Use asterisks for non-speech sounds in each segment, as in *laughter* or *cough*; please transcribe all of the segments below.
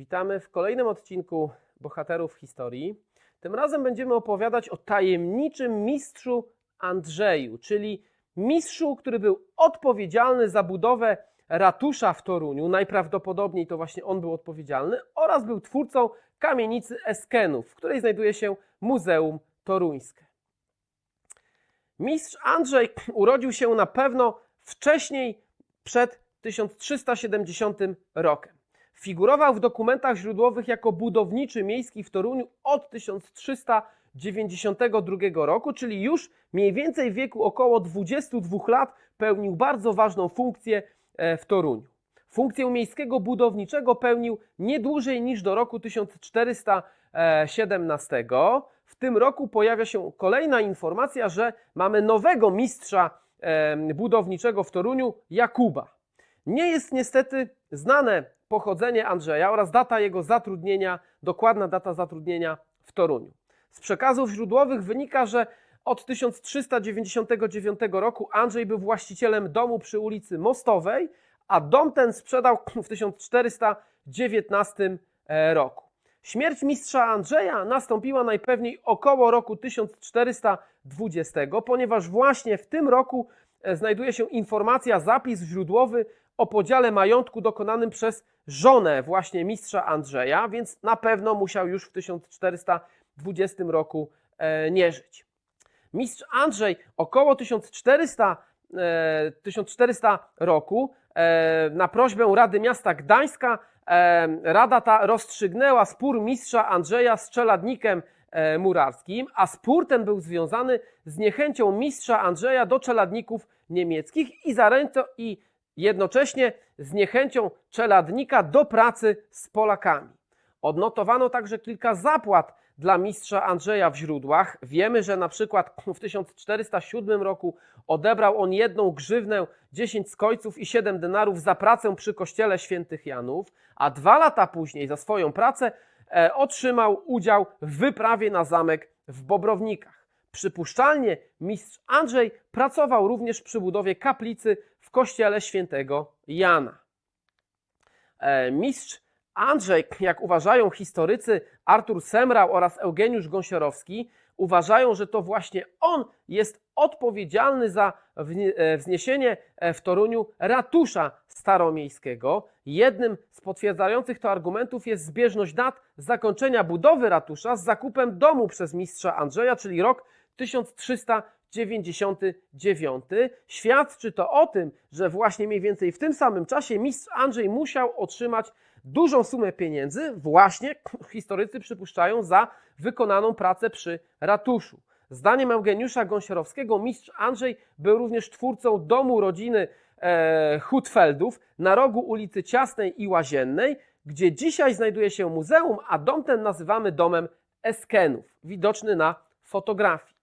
Witamy w kolejnym odcinku Bohaterów Historii. Tym razem będziemy opowiadać o tajemniczym mistrzu Andrzeju, czyli mistrzu, który był odpowiedzialny za budowę ratusza w Toruniu. Najprawdopodobniej to właśnie on był odpowiedzialny oraz był twórcą kamienicy Eskenów, w której znajduje się Muzeum Toruńskie. Mistrz Andrzej urodził się na pewno wcześniej, przed 1370 rokiem. Figurował w dokumentach źródłowych jako budowniczy miejski w Toruniu od 1392 roku, czyli już mniej więcej w wieku około 22 lat pełnił bardzo ważną funkcję e, w Toruniu. Funkcję miejskiego budowniczego pełnił nie dłużej niż do roku 1417. W tym roku pojawia się kolejna informacja, że mamy nowego mistrza e, budowniczego w Toruniu, Jakuba. Nie jest niestety znane pochodzenie Andrzeja oraz data jego zatrudnienia, dokładna data zatrudnienia w Toruniu. Z przekazów źródłowych wynika, że od 1399 roku Andrzej był właścicielem domu przy ulicy Mostowej, a dom ten sprzedał w 1419 roku. Śmierć mistrza Andrzeja nastąpiła najpewniej około roku 1420, ponieważ właśnie w tym roku e, znajduje się informacja, zapis źródłowy o podziale majątku dokonanym przez żonę właśnie mistrza Andrzeja, więc na pewno musiał już w 1420 roku e, nie żyć. Mistrz Andrzej około 1400, e, 1400 roku e, na prośbę Rady Miasta Gdańska e, Rada ta rozstrzygnęła spór mistrza Andrzeja z czeladnikiem e, murarskim, a spór ten był związany z niechęcią mistrza Andrzeja do czeladników niemieckich i zaręczo i jednocześnie z niechęcią czeladnika do pracy z Polakami. Odnotowano także kilka zapłat dla mistrza Andrzeja w źródłach. Wiemy, że na przykład w 1407 roku odebrał on jedną grzywnę, 10 skojców i 7 denarów za pracę przy kościele świętych Janów, a dwa lata później za swoją pracę e, otrzymał udział w wyprawie na zamek w Bobrownikach. Przypuszczalnie mistrz Andrzej pracował również przy budowie kaplicy w kościele świętego Jana. E, Mistrz Andrzej, jak uważają historycy Artur Semrał oraz Eugeniusz Gąsiorowski, uważają, że to właśnie on jest odpowiedzialny za e, wzniesienie e, w Toruniu ratusza staromiejskiego. Jednym z potwierdzających to argumentów jest zbieżność dat zakończenia budowy ratusza z zakupem domu przez mistrza Andrzeja, czyli rok 1399. Świadczy to o tym, że właśnie mniej więcej w tym samym czasie mistrz Andrzej musiał otrzymać dużą sumę pieniędzy, właśnie *clears throat* historycy przypuszczają, za wykonaną pracę przy ratuszu. Zdaniem Eugeniusza Gąsiorowskiego mistrz Andrzej był również twórcą domu rodziny e, Hutfeldów na rogu ulicy Ciasnej i Łaziennej, gdzie dzisiaj znajduje się muzeum, a dom ten nazywamy domem Eskenów, widoczny na fotografii.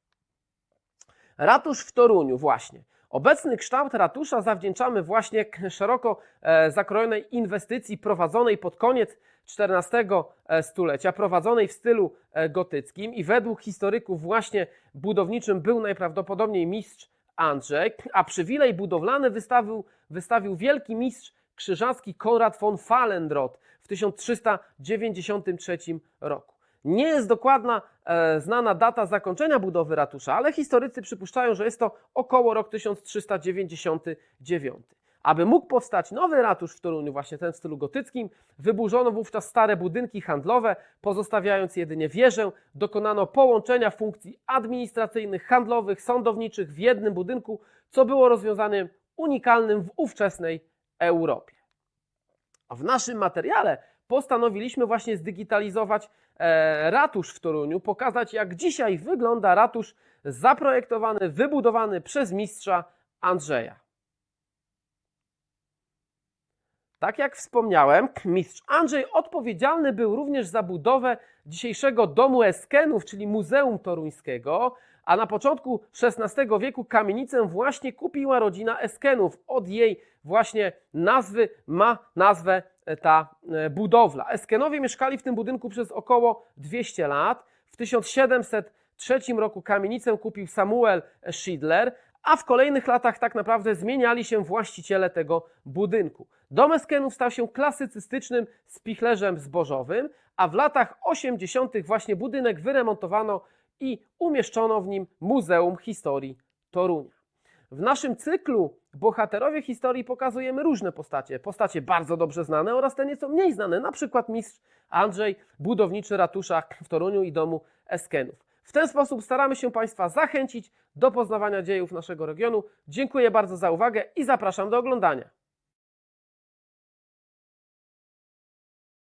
Ratusz w Toruniu właśnie. Obecny kształt ratusza zawdzięczamy właśnie szeroko e, zakrojonej inwestycji prowadzonej pod koniec XIV e, stulecia, prowadzonej w stylu e, gotyckim i według historyków właśnie budowniczym był najprawdopodobniej mistrz Andrzej, a przywilej budowlany wystawił, wystawił wielki mistrz krzyżacki Konrad von Falendrot w 1393 roku. Nie jest dokładna e, znana data zakończenia budowy ratusza, ale historycy przypuszczają, że jest to około rok 1399. Aby mógł powstać nowy ratusz w Toruniu, właśnie ten w stylu gotyckim, wyburzono wówczas stare budynki handlowe, pozostawiając jedynie wieżę. Dokonano połączenia funkcji administracyjnych, handlowych, sądowniczych w jednym budynku, co było rozwiązaniem unikalnym w ówczesnej Europie. W naszym materiale postanowiliśmy właśnie zdigitalizować e, ratusz w Toruniu, pokazać jak dzisiaj wygląda ratusz zaprojektowany, wybudowany przez mistrza Andrzeja. Tak jak wspomniałem, mistrz Andrzej odpowiedzialny był również za budowę dzisiejszego domu Eskenów, czyli Muzeum Toruńskiego, a na początku XVI wieku kamienicę właśnie kupiła rodzina Eskenów. Od jej właśnie nazwy ma nazwę ta e, budowla. Eskenowie mieszkali w tym budynku przez około 200 lat. W 1703 roku kamienicę kupił Samuel Schindler, a w kolejnych latach tak naprawdę zmieniali się właściciele tego budynku. Dom Eskenów stał się klasycystycznym spichlerzem zbożowym, a w latach 80. właśnie budynek wyremontowano i umieszczono w nim Muzeum Historii Torunia. W naszym cyklu Bohaterowie Historii pokazujemy różne postacie. Postacie bardzo dobrze znane oraz te nieco mniej znane, na przykład mistrz Andrzej, budowniczy ratusza w Toruniu i domu Eskenów. W ten sposób staramy się Państwa zachęcić do poznawania dziejów naszego regionu. Dziękuję bardzo za uwagę i zapraszam do oglądania.